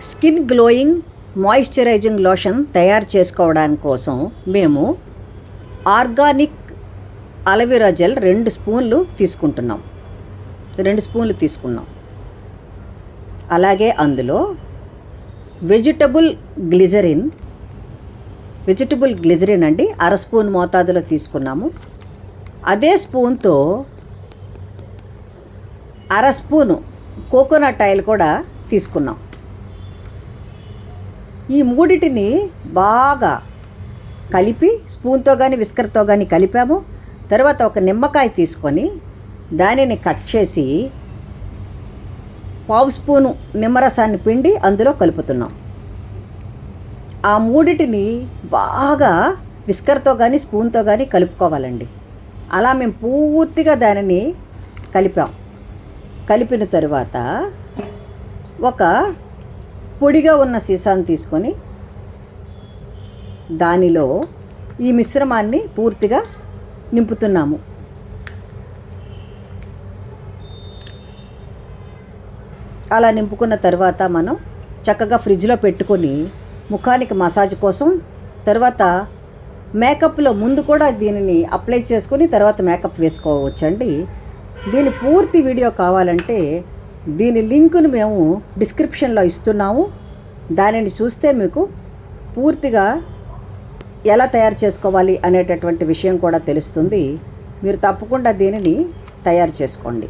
Skin glowing moisturising lotion తయారు చేసుకోవడానికి కోసం మేము ఆర్గానిక్ అలవీరా జెల్ రెండు స్పూన్లు తీసుకుంటున్నాం. రెండు స్పూన్లు తీసుకున్నాం. అలాగే అందులో వెజిటబుల్ గ్లిజరిన్ వెజిటబుల్ గ్లిజరిన్ అండి అర స్పూన్ మోతాదులో తీసుకున్నాము. అదే స్పూన్తో అర స్పూను కోకోనట్ ఆయిల్ కూడా తీసుకున్నాం. ఈ మూడిటిని బాగా కలిపి స్పూన్తో కానీ విస్కర్తో కానీ కలిపాము. తర్వాత ఒక నిమ్మకాయ తీసుకొని దానిని కట్ చేసి పావు స్పూను నిమ్మరసాన్ని పిండి అందులో కలుపుతున్నాం. ఆ మూడిటిని బాగా విస్కర్తో కానీ స్పూన్తో కానీ కలుపుకోవాలండి. అలా మేము పూర్తిగా దానిని కలిపాం. కలిపిన తరువాత ఒక పొడిగా ఉన్న సీసాను తీసుకొని దానిలో ఈ మిశ్రమాన్ని పూర్తిగా నింపుతున్నాము. అలా నింపుకున్న తర్వాత మనం చక్కగా ఫ్రిడ్జ్లో పెట్టుకొని ముఖానికి మసాజ్ కోసం తర్వాత మేకప్లో ముందు కూడా దీనిని అప్లై చేసుకొని తర్వాత మేకప్ వేసుకోవచ్చండి. దీని పూర్తి వీడియో కావాలంటే దీని లింకును మేము డిస్క్రిప్షన్లో ఇస్తున్నాము. దానిని చూస్తే మీకు పూర్తిగా ఎలా తయారు చేసుకోవాలి అనేటటువంటి విషయం కూడా తెలుస్తుంది. మీరు తప్పకుండా దీనిని తయారు చేసుకోండి.